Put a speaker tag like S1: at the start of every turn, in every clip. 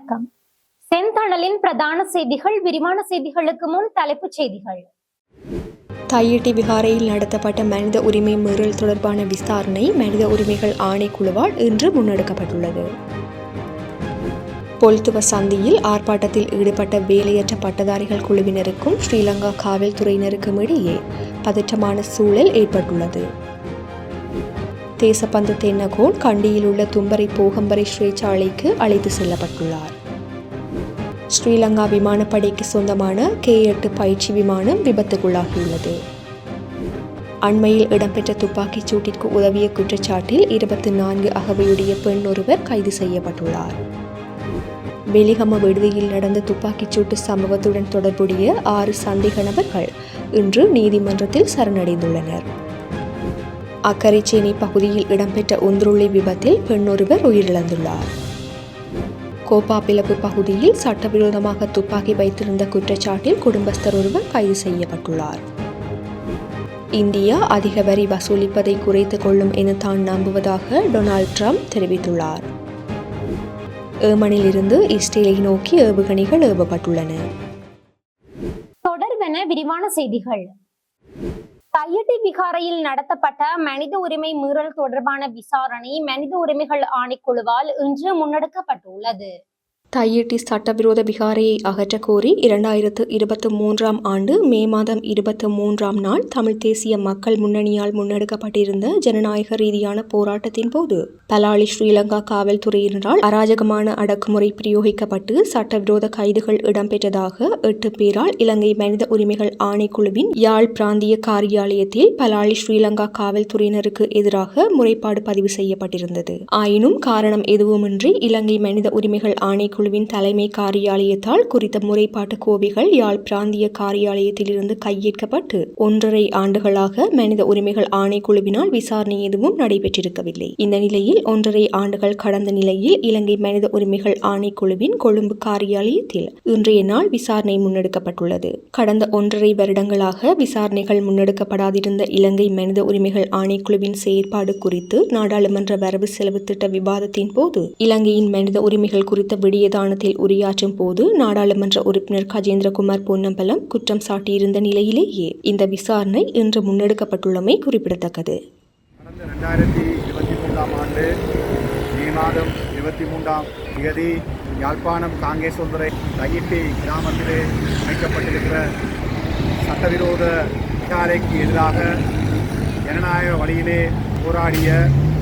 S1: வணக்கம். செந்தணலின் பிரதான செய்திகள் விரிவான செய்திகளுக்கு முன் தலைப்புச் செய்திகள்.
S2: தையிட்டி விகாரையில் நடத்தப்பட்ட மனித உரிமை மீறல் தொடர்பான விசாரணை மனித உரிமைகள் ஆணைக்குழுவால் இன்று முன்னெடுக்கப்பட்டுள்ளது. பொல்துவ சந்தியில் ஆர்ப்பாட்டத்தில் ஈடுபட்ட வேலையற்ற பட்டதாரிகள் குழுவினருக்கும் ஸ்ரீலங்கா காவல்துறையினருக்கும் இடையே பதற்றமான சூழல் ஏற்பட்டுள்ளது. தேசப்பந்து தென்னகோன் கண்டியில் உள்ள தும்பரை போகம்பரை சிறைச்சாலைக்கு அழைத்து செல்லப்பட்டுள்ளார். ஸ்ரீலங்கா விமானப்படைக்கு சொந்தமான கே எட்டு பயிற்சி விமானம் விபத்துக்குள்ளாகியுள்ளது. அண்மையில் இடம்பெற்ற துப்பாக்கிச் சூட்டிற்கு உதவிய குற்றச்சாட்டில் இருபத்தி நான்கு அகவையுடைய பெண் ஒருவர் கைது செய்யப்பட்டுள்ளார். வெலிகம விடுதியில் நடந்த துப்பாக்கிச் சூட்டு சம்பவத்துடன் தொடர்புடைய ஆறு சந்தேக நபர்கள் இன்று நீதிமன்றத்தில் சரணடைந்துள்ளனர். அக்கரைச்சேனை பகுதியில் இடம்பெற்ற ஒன்றுள்ளி விபத்தில் பெண்ணொருவர் உயிரிழந்துள்ளார். கோப்பாப்பிலப்பு பகுதியில் சட்டவிரோதமாக துப்பாக்கி வைத்திருந்த குற்றச்சாட்டில் குடும்பஸ்தர் ஒருவர் கைது செய்யப்பட்டுள்ளார். இந்தியா அதிக வரி வசூலிப்பதை குறைத்துக் கொள்ளும் என தான் நம்புவதாக டொனால்ட் ட்ரம்ப் தெரிவித்துள்ளார். ஏமனிலிருந்து இஸ்ரேலை நோக்கி ஏவுகணைகள் ஏவப்பட்டுள்ளன.
S1: தொடர்பென விரிவான செய்திகள். தையட்டி விகாரையில் நடத்தப்பட்ட மனித உரிமை மீறல் தொடர்பான விசாரணை மனித உரிமைகள் ஆணைக்குழுவால் இன்று முன்னெடுக்கப்பட்டுள்ளது.
S2: தையிட்டி சட்டவிரோத விகாரையை அகற்றக் கோரி இரண்டாயிரத்து இருபத்தி மூன்றாம் ஆண்டு மே மாதம் இருபத்தி மூன்றாம் நாள் தமிழ் தேசிய மக்கள் முன்னணியால் முன்னெடுக்கப்பட்டிருந்த ஜனநாயக ரீதியான போராட்டத்தின் போது பலாலி ஸ்ரீலங்கா காவல்துறையினரால் அராஜகமான அடக்குமுறை பிரயோகிக்கப்பட்டு சட்டவிரோத கைதுகள் இடம்பெற்றதாக எட்டு பேரால் இலங்கை மனித உரிமைகள் ஆணைக்குழுவின் யாழ் பிராந்திய காரியாலயத்தில் பலாலி ஸ்ரீலங்கா காவல்துறையினருக்கு எதிராக முறைப்பாடு பதிவு செய்யப்பட்டிருந்தது. ஆயினும் காரணம் எதுவுமின்றி இலங்கை மனித உரிமைகள் குழுவின் தலைமை காரியாலயத்தால் குறித்த முறைப்பாட்டு கோவைகள் யாழ் பிராந்திய காரியாலயத்திலிருந்து கையேற்கப்பட்டு ஒன்றரை ஆண்டுகளாக மனித உரிமைகள் ஆணைக்குழுவினால் விசாரணை எதுவும் நடைபெற்றிருக்கவில்லை. இந்த நிலையில் ஒன்றரை ஆண்டுகள் கடந்த நிலையில் இலங்கை மனித உரிமைகள் ஆணைக்குழுவின் கொழும்பு காரியாலயத்தில் இன்றைய நாள் விசாரணை முன்னெடுக்கப்பட்டுள்ளது. கடந்த ஒன்றரை வருடங்களாக விசாரணைகள் முன்னெடுக்கப்படாதிருந்த இலங்கை மனித உரிமைகள் ஆணைக்குழுவின் செயற்பாடு குறித்து நாடாளுமன்ற வரவு செலவு திட்ட விவாதத்தின் போது இலங்கையின் மனித உரிமைகள் குறித்த விடிய விடியதானத்தில் உரையாற்றும் போது நாடாளுமன்ற உறுப்பினர் கஜேந்திரகுமார் பொன்னம்பலம் குற்றம் சாட்டியிருந்த நிலையிலேயே இந்த விசாரணை இன்று முன்னெடுக்கப்பட்டுள்ளமை குறிப்பிடத்தக்கது.
S3: கடந்த ரெண்டாயிரத்தி இருபத்தி மூன்றாம் ஆண்டு மே மாதம் இருபத்தி மூன்றாம் தேதி யாழ்ப்பாணம் காங்கேசொந்தரை தையிட்டி கிராமத்திலே அமைக்கப்பட்டிருக்கிற சட்டவிரோத விசாரைக்கு எதிராக ஜனநாயக வழியிலே போராடிய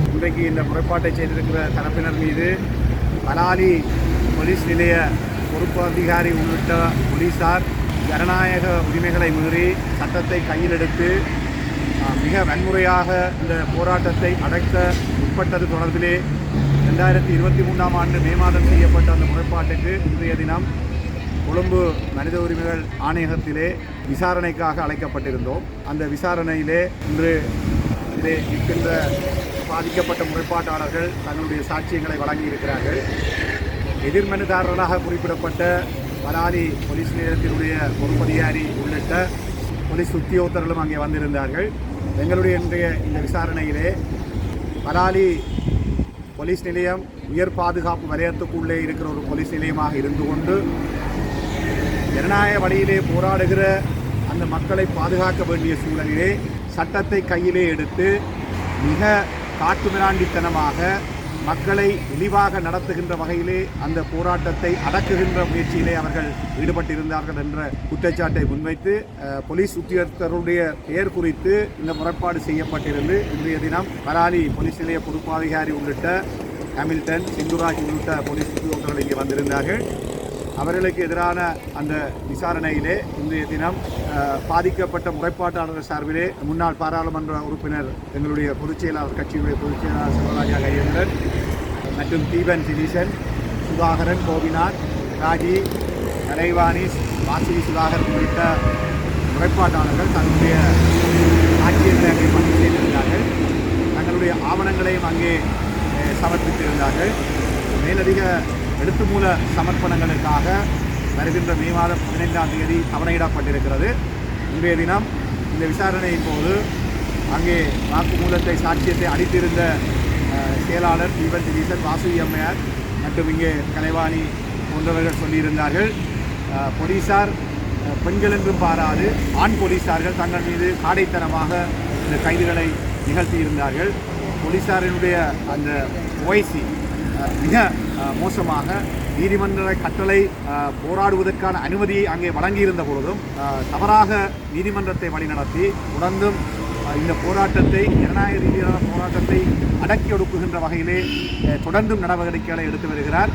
S3: இன்றைக்கு இந்த முறைப்பாட்டை செய்திருக்கிற தரப்பினர் மீது பலாலி போலீஸ் நிலைய பொறுப்பு அதிகாரி உள்ளிட்ட போலீசார் ஜனநாயக உரிமைகளை மீறி சட்டத்தை கையில் எடுத்து மிக வன்முறையாக இந்த போராட்டத்தை அடக்க உட்பட்டது தொடர்பிலே ரெண்டாயிரத்தி இருபத்தி மூன்றாம் ஆண்டு மே மாதம் செய்யப்பட்ட அந்த முறைப்பாட்டுக்கு இன்றைய தினம் கொழும்பு மனித உரிமைகள் ஆணையகத்திலே விசாரணைக்காக அழைக்கப்பட்டிருந்தோம். அந்த விசாரணையிலே இன்று இதிலே இருக்கின்ற பாதிக்கப்பட்ட முறைப்பாட்டாளர்கள் தங்களுடைய சாட்சியங்களை வழங்கியிருக்கிறார்கள். எதிர்மனுதாரர்களாக குறிப்பிடப்பட்ட பலாலி போலீஸ் நிலையத்தினுடைய பொறுப்பதிகாரி உள்ளிட்ட போலீஸ் உத்தியோகத்தர்களும் அங்கே வந்திருந்தார்கள். எங்களுடைய இன்றைய இந்த விசாரணையிலே பலாலி போலீஸ் நிலையம் உயர் பாதுகாப்பு வலயத்துக்குள்ளே இருக்கிற ஒரு போலீஸ் நிலையமாக இருந்து கொண்டு ஜனநாயக வழியிலே போராடுகிற அந்த மக்களை பாதுகாக்க வேண்டிய சூழலிலே சட்டத்தை கையிலே எடுத்து மிக காட்டுமிராண்டித்தனமாக மக்களை இழிவாக நடத்துகின்ற வகையிலே அந்த போராட்டத்தை அடக்குகின்ற முயற்சியிலே அவர்கள் ஈடுபட்டிருந்தார்கள் என்ற குற்றச்சாட்டை முன்வைத்து போலீஸ் உத்தியோகத்தருடைய பெயர் குறித்து இந்த முறைப்பாடு செய்யப்பட்டிருந்து இன்றைய தினம் பலாலி போலீஸ் நிலைய பொறுப்பாதிகாரி உள்ளிட்ட ஹாமில்டன் சிந்துராஜ் உள்ளிட்ட போலீஸ் உத்தியோகர்கள் இங்கே வந்திருந்தார்கள். அவர்களுக்கு எதிரான அந்த விசாரணையிலே இன்றைய தினம் பாதிக்கப்பட்ட முறைப்பாட்டாளர்கள் சார்பிலே முன்னாள் பாராளுமன்ற உறுப்பினர் எங்களுடைய பொதுச் செயலாளர் கட்சியுடைய பொதுச் செயலாளர் சிவராஜா கையேந்திரன் மற்றும் தீபன் திலீசன் சுதாகரன் கோபிநாத் ராஜி கலைவாணி வாசினி சுதாகர் உள்ளிட்ட முறைப்பாட்டாளர்கள் தங்களுடைய ஆட்சியர்கள் அங்கே பதிவு செய்திருந்தார்கள். தங்களுடைய ஆவணங்களையும் அங்கே சமர்ப்பித்திருந்தார்கள். மேலதிக எழுத்து மூல சமர்ப்பணங்களுக்காக வருகின்ற மே மாதம் பதினைந்தாம் தேதி தவணையிடப்பட்டிருக்கிறது. இன்றைய தினம் இந்த விசாரணையின் போது அங்கே வாக்குமூலத்தை சாட்சியத்தை அளித்திருந்த செயலாளர் தீபன் திலீசன் வாசுகி அம்மையார் மற்றும் இங்கே கலைவாணி போன்றவர்கள் சொல்லியிருந்தார்கள். போலீஸார் போலீசார் பெண்கள் என்றும் பாராது ஆண் போலீசார்கள் தங்கள் மீது காடைத்தனமாக இந்த கைதுகளை நிகழ்த்தியிருந்தார்கள். போலீசாரினுடைய அந்த ஓய்சி மிக மோசமாக நீதிமன்ற கட்டளை போராடுவதற்கான அனுமதியை அங்கே வழங்கியிருந்த பொழுதும் தவறாக நீதிமன்றத்தை வழிநடத்தி தொடர்ந்தும் இந்த போராட்டத்தை ஜனநாயக ரீதியான போராட்டத்தை அடக்கி ஒடுக்குகின்ற வகையிலே தொடர்ந்தும் நடவடிக்கைகளை எடுத்து வருகிறார்.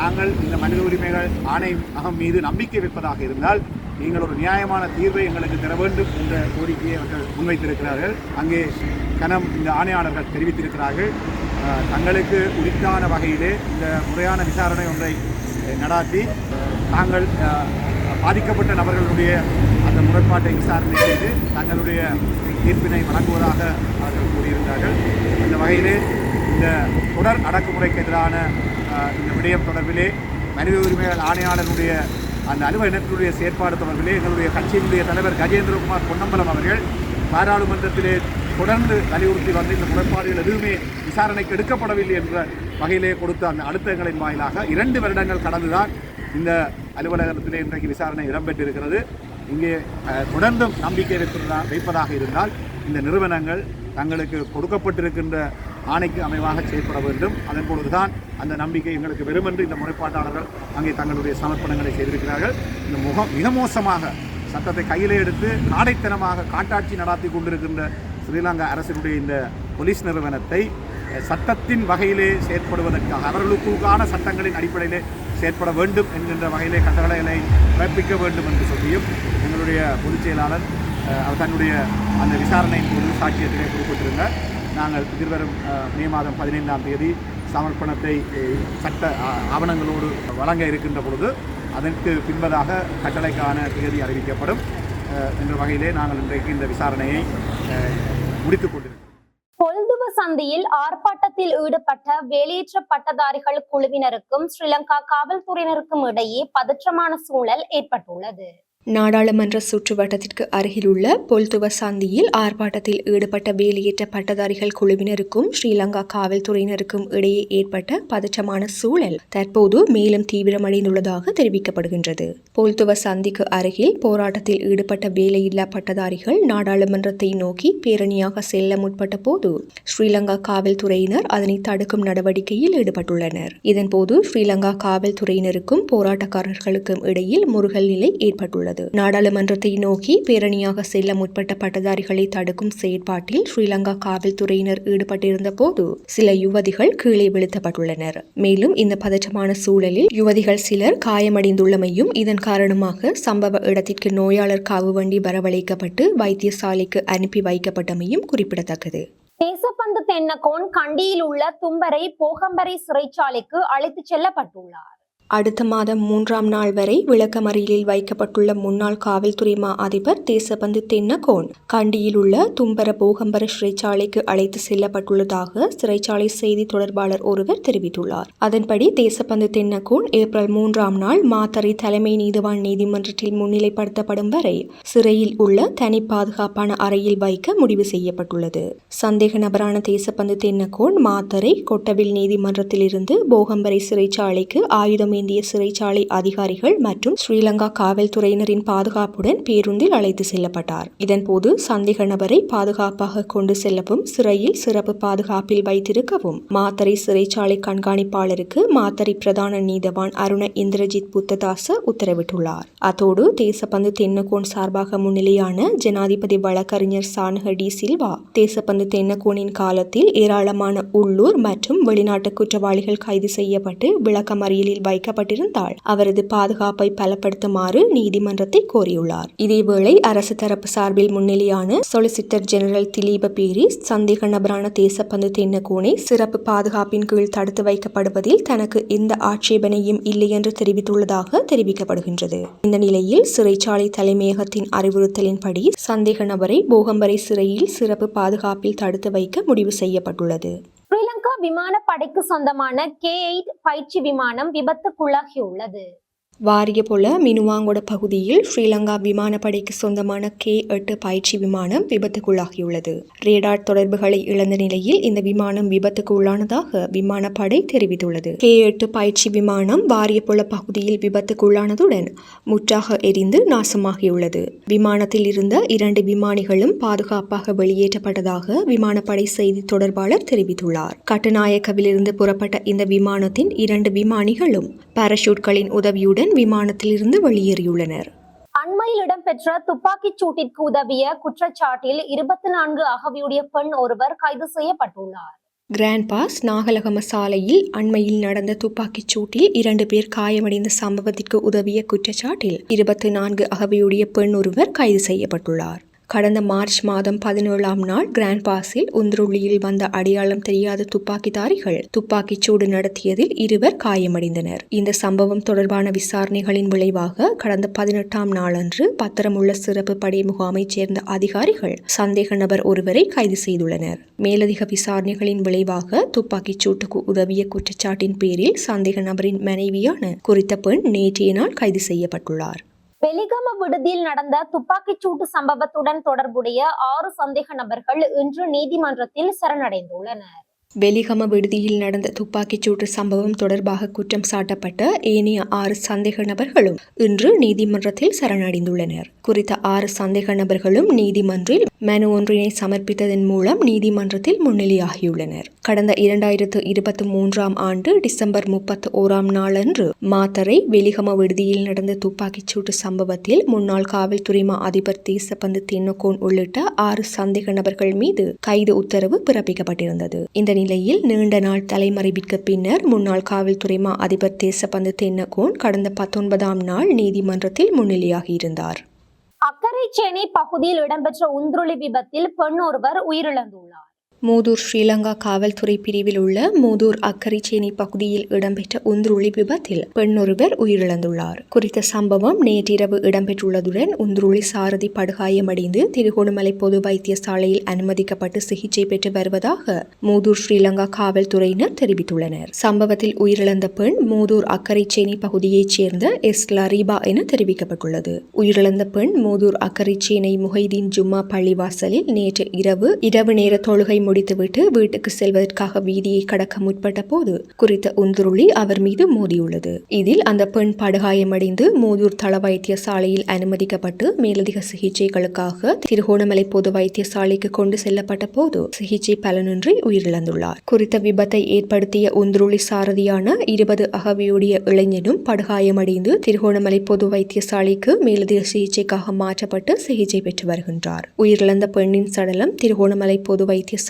S3: நாங்கள் இந்த மனித உரிமைகள் ஆணை அகம் மீது நம்பிக்கை வைப்பதாக இருந்தால் நீங்கள் ஒரு நியாயமான தீர்வை எங்களுக்கு தர வேண்டும் என்ற கோரிக்கையை அவர்கள் முன்வைத்திருக்கிறார்கள். அங்கே கனம் இந்த ஆணையாளர்கள் தெரிவித்திருக்கிறார்கள். தங்களுக்கு உரித்தான வகையிலே இந்த முறையான விசாரணை ஒன்றை நடாத்தி தாங்கள் பாதிக்கப்பட்ட நபர்களுடைய அந்த முரண்பாட்டை விசாரணை செய்து தங்களுடைய தீர்ப்பினை வழங்குவதாக அவர்கள் கூறியிருந்தார்கள். அந்த வகையிலே இந்த தொடர் அடக்குமுறைக்கு எதிரான இந்த விடயம் தொடர்பிலே மனித உரிமைகள் ஆணையாளருடைய அந்த அலுவலகத்தினுடைய செயற்பாடு தொடர்பிலே எங்களுடைய கட்சியினுடைய தலைவர் கஜேந்திரகுமார் பொன்னம்பலம் அவர்கள் பாராளுமன்றத்திலே தொடர்ந்து வலியுறுத்தி வந்து இந்த முறைப்பாடுகள் எதுவுமே விசாரணைக்கு எடுக்கப்படவில்லை என்ற வகையிலே கொடுத்த அந்த அழுத்தங்களின் வாயிலாக இரண்டு வருடங்கள் கடந்துதான் இந்த அலுவலகத்திலே இன்றைக்கு விசாரணை இடம்பெற்றிருக்கிறது. இங்கே தொடர்ந்தும் நம்பிக்கை வைப்பதா வைப்பதாக இருந்தால் இந்த நிறுவனங்கள் தங்களுக்கு கொடுக்கப்பட்டிருக்கின்ற ஆணைக்கு அமைவாக செயற்பட வேண்டும். அதன் பொழுதுதான் அந்த நம்பிக்கை எங்களுக்கு வெறும் என்று இந்த முறைப்பாட்டாளர்கள் அங்கே தங்களுடைய சமர்ப்பணங்களை செய்திருக்கிறார்கள். இந்த முகம் மிக மோசமாக சட்டத்தை கையிலே எடுத்து காடைத்தனமாக காட்டாட்சி நடாத்தி கொண்டிருக்கின்ற ஸ்ரீலங்கா அரசினுடைய இந்த போலீஸ் நிறுவனத்தை சட்டத்தின் வகையிலே செயற்படுவதற்காக அவர்களுக்கான சட்டங்களின் அடிப்படையிலே செயற்பட வேண்டும் என்கின்ற வகையிலே கட்டளைகளை பிறப்பிக்க வேண்டும் என்று சொல்லியும் எங்களுடைய பொதுச் செயலாளர் அஹ், அவர் தன்னுடைய அந்த விசாரணையின் போது சாட்சியத்திலே குறிப்பிட்டிருந்தார். நாங்கள் எதிர்வரும் மே மாதம் பதினைந்தாம் தேதி சமர்ப்பணத்தை சட்ட ஆவணங்களோடு வழங்க இருக்கின்ற பொழுது அதற்கு பின்பதாக கட்டளைக்கான தேதி அறிவிக்கப்படும் அஹ், என்ற வகையிலே நாங்கள் இன்றைக்கு இந்த விசாரணையை அஹ், முடித்துக் கொண்டிருக்கிறோம்.
S1: கொல்துவ சந்தியில் ஆர்ப்பாட்டத்தில் ஈடுபட்ட வெளியேற்ற பட்டதாரிகள் குழுவினருக்கும் ஸ்ரீலங்கா காவல்துறையினருக்கும் இடையே பதற்றமான சூழல் ஏற்பட்டுள்ளது.
S2: நாடாளுமன்ற சுற்றுவட்டத்திற்கு அருகிலுள்ள பொல்துவ சந்தியில் ஆர்ப்பாட்டத்தில் ஈடுபட்ட வேலையேற்ற பட்டதாரிகள் குழுவினருக்கும் ஸ்ரீலங்கா காவல்துறையினருக்கும் இடையே ஏற்பட்ட பதற்றமான சூழல் தற்போது மேலும் தீவிரமடைந்துள்ளதாக தெரிவிக்கப்படுகின்றது. பொல்துவ சந்திக்கு அருகில் போராட்டத்தில் ஈடுபட்ட வேலையில்லா பட்டதாரிகள் நாடாளுமன்றத்தை நோக்கி பேரணியாக செல்ல முற்பட்ட போது ஸ்ரீலங்கா காவல்துறையினர் அதனை தடுக்கும் நடவடிக்கையில் ஈடுபட்டுள்ளனர். இதன்போது ஸ்ரீலங்கா காவல்துறையினருக்கும் போராட்டக்காரர்களுக்கும் இடையில் முருகல் நிலை ஏற்பட்டுள்ளது. நாடாளுமன்றத்தை நோக்கி பேரணியாக செல்ல முற்பட்ட பட்டதாரிகளை தடுக்கும் செயற்பாட்டில் ஸ்ரீலங்கா காவல்துறையினர் ஈடுபட்டிருந்த போது சில யுவதிகள் கீழே வீழ்த்தப்பட்டுள்ளனர். மேலும் இந்த பதற்றமான சூழலில் யுவதிகள் சிலர் காயமடைந்துள்ளமையும் இதன் காரணமாக சம்பவ இடத்திற்கு நோயாளர் காவு வண்டி வரவழைக்கப்பட்டு வைத்தியசாலைக்கு அனுப்பி வைக்கப்பட்டமையும் குறிப்பிடத்தக்கது.
S1: தேசப்பந்து தென்னகோன் கண்டியில் உள்ள தும்பரை போகம்பரை சிறைச்சாலைக்கு அழைத்துச் செல்லப்பட்டுள்ளார்.
S2: அடுத்த மாதம் மூன்றாம் நாள் வரை விளக்கமறியலில் வைக்கப்பட்டுள்ள முன்னாள் காவல்துறை மா அதிபர் தேசபந்து தென்னகோன் கண்டியில் உள்ள தும்பர போகம்பர சிறைச்சாலைக்கு அழைத்து செல்லப்பட்டுள்ளதாக சிறைச்சாலை செய்தி தொடர்பாளர் ஒருவர் தெரிவித்துள்ளார். அதன்படி தேசபந்து தென்னகோன் ஏப்ரல் மூன்றாம் நாள் மாத்தறை தலைமை நீதிவான் நீதிமன்றத்தில் முன்னிலைப்படுத்தப்படும் வரை சிறையில் உள்ள தனி பாதுகாப்பான அறையில் வைக்க முடிவு செய்யப்பட்டுள்ளது. சந்தேக நபரான தேசப்பந்து தென்னகோன் மாத்தறை கொட்டவில் நீதிமன்றத்திலிருந்து போகம்பரை சிறைச்சாலைக்கு ஆயுதம் ஏந்திய சிறைச்சாலை அதிகாரிகள் மற்றும் ஸ்ரீலங்கா காவல்துறையினரின் பாதுகாப்புடன் பேருந்தில் அழைத்து செல்லப்பட்டார். இதன்போது சந்தேக நபரை பாதுகாப்பாக கொண்டு செல்லவும் சிறையில் சிறப்பு பாதுகாப்பில் வைத்திருக்கவும் மாத்தறை சிறைச்சாலை கண்காணிப்பாளருக்கு மாத்தறை பிரதான நீதவான் அருண இந்திரஜித் புத்ததாச உத்தரவிட்டுள்ளார். அத்தோடு தேசப்பந்து தென்னகோன் சார்பாக முன்னிலையான ஜனாதிபதி வழக்கறிஞர் சானக டி சில்வா தேசப்பந்து தென்னகோனின் காலத்தில் ஏராளமான உள்ளூர் மற்றும் வெளிநாட்டு குற்றவாளிகள் கைது செய்யப்பட்டு விளக்கமறியலில் வைக்க வைக்கப்பட்டிருந்தால் அவரது பாதுகாப்பை பலப்படுத்துமாறு நீதிமன்றத்தை கோரியுள்ளார். இதேவேளை அரசு தரப்பு சார்பில் முன்னிலையான சொலிசிட்டர் ஜெனரல் திலீப பேரி சந்தேக நபரான தேசப்பந்து தென்னகோனை சிறப்பு பாதுகாப்பின் கீழ் தடுத்து வைக்கப்படுவதில் தனக்கு எந்த ஆட்சேபனையும் இல்லை என்று தெரிவித்துள்ளதாக தெரிவிக்கப்படுகின்றது. இந்த நிலையில் சிறைச்சாலை தலைமையகத்தின் அறிவுறுத்தலின்படி சந்தேக நபரை போகம்பரை சிறையில் சிறப்பு பாதுகாப்பில் தடுத்து வைக்க முடிவு செய்யப்பட்டுள்ளது.
S1: விமானப்படைக்கு சொந்தமான கே எயிட் பயிற்சி விமானம் விபத்துக்குள்ளாகியுள்ளது.
S2: வாரியபொல மினுவாங்கொட பகுதியில் ஸ்ரீலங்கா விமானப்படைக்கு சொந்தமான கே எட்டு பயிற்சி விமானம் விபத்துக்குள்ளாகியுள்ளது. ரேடார் தொடர்புகளை இழந்த நிலையில் இந்த விமானம் விபத்துக்கு உள்ளானதாக விமானப்படை தெரிவித்துள்ளது. கே எட்டு பயிற்சி விமானம் வாரியபொல பகுதியில் விபத்துக்குள்ளானதுடன் முற்றாக எரிந்து நாசமாகியுள்ளது. விமானத்தில் இருந்த இரண்டு விமானிகளும் பாதுகாப்பாக வெளியேற்றப்பட்டதாக விமானப்படை செய்தி தொடர்பாளர் தெரிவித்துள்ளார். கட்டுநாயக்கவிலிருந்து புறப்பட்ட இந்த விமானத்தின் இரண்டு விமானிகளும் பாராசூட்களின் உதவியுடன் விமானத்திலிருந்து வெளியேறியுள்ளனர்.
S1: அண்மையில் இடம்பெற்ற துப்பாக்கிச் சூட்டிற்கு உதவிய குற்றச்சாட்டில் இருபத்தி நான்கு அகவியுடைய பெண் ஒருவர் கைது செய்யப்பட்டுள்ளார்.
S2: கிராண்ட் பாஸ் நாகலகம சாலையில் அண்மையில் நடந்த துப்பாக்கிச் சூட்டில் இரண்டு பேர் காயமடைந்த சம்பவத்திற்கு உதவிய குற்றச்சாட்டில் இருபத்தி நான்கு அகவையுடைய பெண் ஒருவர் கைது செய்யப்பட்டுள்ளார். கடந்த மார்ச் மாதம் பதினேழாம் நாள் கிராண்ட் பாஸில் உந்துருளியில் வந்த அடையாளம் தெரியாத துப்பாக்கிதாரிகள் துப்பாக்கிச் சூடு நடத்தியதில் இருவர் காயமடைந்தனர். இந்த சம்பவம் தொடர்பான விசாரணைகளின் விளைவாக கடந்த பதினெட்டாம் நாளன்று பத்திரமுள்ள சிறப்பு படை முகாமைச் சேர்ந்த அதிகாரிகள் சந்தேக நபர் ஒருவரை கைது செய்துள்ளனர். மேலதிக விசாரணைகளின் விளைவாக துப்பாக்கிச் சூட்டுக்கு உதவிய குற்றச்சாட்டின் பேரில் சந்தேக நபரின் மனைவியான குறித்த பெண் நேற்றைய நாள் கைது செய்யப்பட்டுள்ளார்.
S1: வெலிகம விடுதியில் நடந்த துப்பாக்கிச் சூட்டு சம்பவத்துடன் தொடர்புடைய ஆறு சந்தேக நபர்கள் இன்று நீதிமன்றத்தில் சரணடைந்துள்ளனர்.
S2: வெலிகம விடுதியில் நடந்த துப்பாக்கிச் சூட்டு சம்பவம் தொடர்பாக குற்றம் சாட்டப்பட்ட ஏனைய ஆறு சந்தேக நபர்களும் இன்று நீதிமன்றத்தில் சரணடைந்துள்ளனர். குறித்த ஆறு சந்தேக நபர்களும் நீதிமன்றில் மனு ஒன்றினை சமர்ப்பித்ததன் மூலம் நீதிமன்றத்தில் முன்னிலையாகியுள்ளனர். கடந்த இரண்டாயிரத்து இருபத்தி மூன்றாம் ஆண்டு டிசம்பர் முப்பத்தி ஓராம் நாளன்று மாத்தரை வெலிகம விடுதியில் நடந்த துப்பாக்கிச் சூட்டு சம்பவத்தில் முன்னாள் காவல்துறை மா அதிபர் தேசப்பந்து தென்னகோன் உள்ளிட்ட ஆறு சந்தேக நபர்கள் மீது கைது உத்தரவு பிறப்பிக்கப்பட்டிருந்தது. இந்த நிலையில் நீண்ட நாள் தலைமறைவிற்கு பின்னர் முன்னாள் காவல்துறை மா அதிபர் தேசப்பந்து தென்னகோன் கடந்த பத்தொன்பதாம் நாள் நீதிமன்றத்தில் முன்னிலையாகியிருந்தார்
S1: அக்கரைச்சேனை பகுதியில் இடம்பெற்ற உந்துருளி விபத்தில் பெண் ஒருவர் உயிரிழந்துள்ளார்.
S2: மூதூர் ஸ்ரீலங்கா காவல்துறை பிரிவில் உள்ள மூதூர் அக்கரிச்சேனி பகுதியில் இடம்பெற்ற உந்துருளி விபத்தில் பெண்ணொருவர் உயிரிழந்துள்ளார். குறித்த சம்பவம் நேற்றிரவு இடம்பெற்றுள்ளதுடன் உந்துருளி சாரதி படுகாயமடைந்து திருகோணமலை பொது வைத்தியசாலையில் அனுமதிக்கப்பட்டு சிகிச்சை பெற்று வருவதாக மூதூர் ஸ்ரீலங்கா காவல்துறையினர் தெரிவித்துள்ளனர். சம்பவத்தில் உயிரிழந்த பெண் மூதூர் அக்கரைச்சேனை பகுதியைச் சேர்ந்த எஸ். லரீபா என தெரிவிக்கப்பட்டுள்ளது. உயிரிழந்த பெண் மூதூர் அக்கரைச்சேனை முஹைதீன் ஜும்மா பள்ளிவாசலில் நேற்று இரவு இரவு நேர தொழுகை முடித்துவிட்டு வீட்டுக்கு செல்வதற்காக வீதியை கடக்க முற்பட்ட போது குறித்த உந்துருளி அவர் மீது மோதியுள்ளது. இதில் அந்த பெண் படுகாயமடைந்து மூதூர் தள வைத்தியசாலையில் அனுமதிக்கப்பட்டு மேலதிக சிகிச்சைகளுக்காக திருகோணமலை பொது வைத்தியசாலைக்கு கொண்டு செல்லப்பட்ட போது சிகிச்சை பலனின்றி உயிரிழந்துள்ளார். குறித்த விபத்தை ஏற்படுத்திய உந்துருளி சாரதியான இருபது அகவியுடைய இளைஞனும் படுகாயமடைந்து திருகோணமலை பொது வைத்தியசாலைக்கு மேலதிக சிகிச்சைக்காக மாற்றப்பட்டு சிகிச்சை பெற்று வருகின்றார். உயிரிழந்த பெண்ணின் சடலம் திருகோணமலை பொது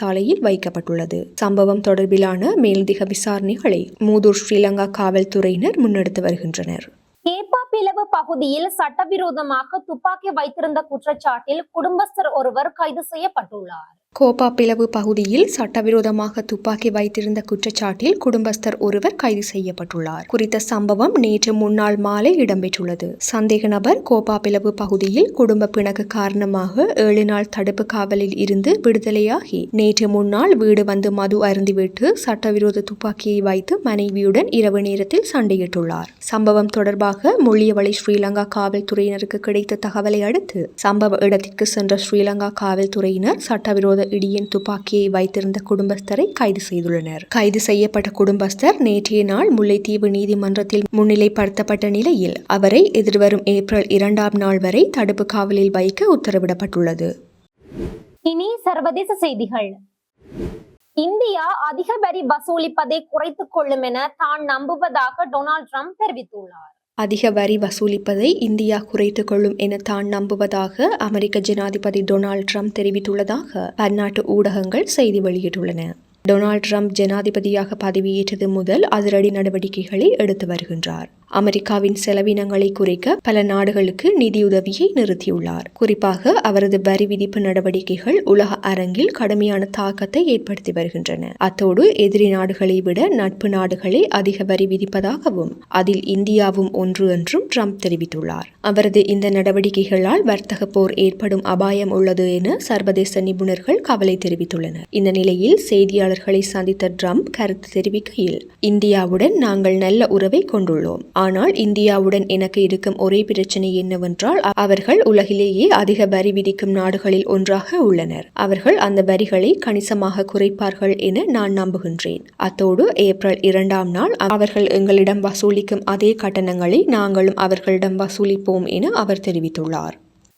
S2: சிறைச்சாலையில் வைக்கப்பட்டுள்ளது. சம்பவம் தொடர்பிலான மேலதிக விசாரணைகளை மூதூர் ஸ்ரீலங்கா காவல்துறையினர் முன்னெடுத்து வருகின்றனர்.
S1: கேப்பாப்பிலவு பகுதியில் சட்டவிரோதமாக துப்பாக்கி வைத்திருந்த குற்றச்சாட்டில் குடும்பஸ்தர் ஒருவர் கைது செய்யப்பட்டுள்ளார்.
S2: கோபாப்பிளவு பகுதியில் சட்டவிரோதமாக துப்பாக்கி வைத்திருந்த குற்றச்சாட்டில் குடும்பஸ்தர் ஒருவர் கைது செய்யப்பட்டுள்ளார். குறித்த சம்பவம் நேற்று முன்னாள் மாலை இடம்பெற்றுள்ளது. சந்தேக நபர் கோபாப்பிளவு பகுதியில் குடும்ப பிணக்கு காரணமாக ஏழு நாள் தடுப்பு காவலில் இருந்து விடுதலையாகி நேற்று முன்னாள் வீடு வந்து மது அருந்திவிட்டு சட்டவிரோத துப்பாக்கியை வைத்து மனைவியுடன் இரவு நேரத்தில் சண்டையிட்டுள்ளார். சம்பவம் தொடர்பாக முள்ளியவளை ஸ்ரீலங்கா காவல்துறையினருக்கு கிடைத்த தகவலை அடுத்து சம்பவ இடத்திற்கு சென்ற ஸ்ரீலங்கா காவல்துறையினர் சட்டவிரோத இடியன் துப்பாக்கியை வைத்திருந்த குடும்பஸ்தரை கைது செய்துள்ளனர். கைது செய்யப்பட்ட குடும்பஸ்தர் நேற்றைய நாள் முல்லைத்தீவு நீதிமன்றத்தில் முன்னிலைப்படுத்தப்பட்ட நிலையில் அவரை எதிர்வரும் ஏப்ரல் இரண்டாம் நாள் வரை தடுப்பு காவலில் வைக்க உத்தரவிடப்பட்டுள்ளது.
S1: இனி சர்வதேச செய்திகள். இந்தியா அதிக வரி வசூலிப்பதை குறைத்துக் கொள்ளும் என தான் நம்புவதாக டொனால்ட் ட்ரம்ப் தெரிவித்துள்ளார்.
S2: அதிக வரி வசூலிப்பதை இந்தியா குறைத்துக்கொள்ளும் என தான் நம்புவதாக அமெரிக்க ஜனாதிபதி டொனால்ட் ட்ரம்ப் தெரிவித்துள்ளதாக பன்னாட்டு ஊடகங்கள் செய்தி வெளியிட்டுள்ளன. டொனால்ட் ட்ரம்ப் ஜனாதிபதியாக பதவியேற்றது முதல் அதிரடி நடவடிக்கைகளை எடுத்து வருகின்றார். அமெரிக்காவின் செலவினங்களை குறைக்க பல நாடுகளுக்கு நிதியுதவியை நிறுத்தியுள்ளார். குறிப்பாக அவரது வரி விதிப்பு நடவடிக்கைகள் உலக அரங்கில் கடுமையான தாக்கத்தை ஏற்படுத்தி வருகின்றன. அத்தோடு எதிரி நாடுகளை விட நட்பு நாடுகளே அதிக வரி விதிப்பதாகவும் அதில் இந்தியாவும் ஒன்று என்றும் ட்ரம்ப் தெரிவித்துள்ளார். அவரது இந்த நடவடிக்கைகளால் வர்த்தக போர் ஏற்படும் அபாயம் உள்ளது என சர்வதேச நிபுணர்கள் கவலை தெரிவித்துள்ளனர். இந்த நிலையில் செய்தியாளர்களை சந்தித்த ட்ரம்ப் கருத்து தெரிவிக்கையில் இந்தியாவுடன் நாங்கள் நல்ல உறவை கொண்டுள்ளோம். ஆனால் இந்தியாவுடன் எனக்கு இருக்கும் ஒரே பிரச்சனை என்னவென்றால் அவர்கள் உலகிலேயே அதிக வரி விதிக்கும் நாடுகளில் ஒன்றாக உள்ளனர். அவர்கள் அந்த வரிகளை கணிசமாக குறைப்பார்கள் என நான் நம்புகின்றேன். அத்தோடு ஏப்ரல் இரண்டாம் நாள் அவர்கள் எங்களிடம் வசூலிக்கும் அதே கட்டணங்களை நாங்களும் அவர்களிடம் வசூலிப்போம் என அவர் தெரிவித்துள்ளார்.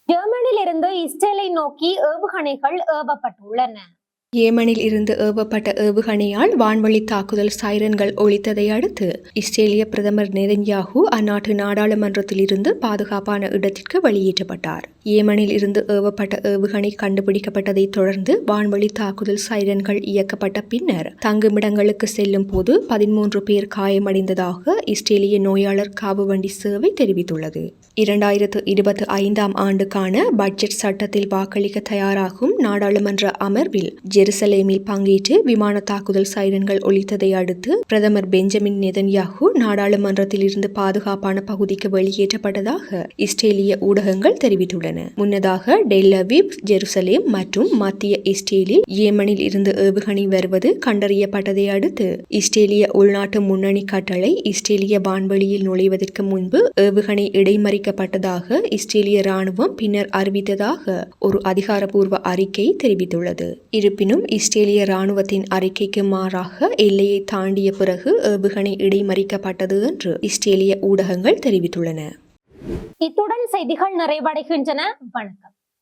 S1: ஜெர்மனியிலிருந்து இஸ்ரேலை நோக்கி ஏவுகணைகள் ஏவப்பட்டுள்ளன.
S2: ஏமனில் இருந்து ஏவப்பட்ட ஏவுகணையால் வான்வழி தாக்குதல் சைரன்கள் ஒழித்ததை அடுத்து இஸ்ரேலிய பிரதமர் நெதன்யாகு அந்நாட்டு நாடாளுமன்றத்தில் இருந்து பாதுகாப்பான இடத்திற்கு வெளியேற்றப்பட்டார். ஏமனில் இருந்து ஏவப்பட்ட ஏவுகணை கண்டுபிடிக்கப்பட்டதை தொடர்ந்து வான்வழி தாக்குதல் சைரன்கள் இயக்கப்பட்ட பின்னர் தங்குமிடங்களுக்கு செல்லும் போது பதிமூன்று பேர் காயமடைந்ததாக இஸ்ரேலிய நோயாளர் காவு வண்டி சேவை தெரிவித்துள்ளது. இரண்டாயிரத்து இருபத்தி ஐந்தாம் ஆண்டுக்கான பட்ஜெட் சட்டத்தில் வாக்களிக்க தயாராகும் நாடாளுமன்ற அமர்வில் ஜெருசலேமில் பங்கேற்று விமான தாக்குதல் சைரன்கள் ஒழித்ததை அடுத்து பிரதமர் பெஞ்சமின் நெதன்யாகு நாடாளுமன்றத்தில் இருந்து பாதுகாப்பான பகுதிக்கு வெளியேற்றப்பட்டதாக இஸ்ரேலிய ஊடகங்கள் தெரிவித்துள்ளன. முன்னதாக டெல்லவிப் ஜெருசலேம் மற்றும் மத்திய இஸ்ரேலில் ஏமனில் இருந்து ஏவுகணை வருவது கண்டறியப்பட்டதை அடுத்து இஸ்ரேலிய உள்நாட்டு முன்னணி கட்டளை இஸ்ரேலிய வான்வெளியில் நுழைவதற்கு முன்பு ஏவுகணை இடைமறிக்கப்பட்டதாக இஸ்ரேலிய ராணுவம் பின்னர் அறிவித்ததாக ஒரு அதிகாரப்பூர்வ அறிக்கை தெரிவித்துள்ளது. இருப்பினும் இஸ்ரேலிய ராணுவத்தின் அறிக்கைக்கு மாறாக எல்லையை தாண்டிய பிறகு ஏவுகணை இடைமறிக்கப்பட்டது என்று இஸ்ரேலிய ஊடகங்கள் தெரிவித்துள்ளன.
S1: இத்துடன் செய்திகள் நிறைவடைகின்றன. வணக்கம்.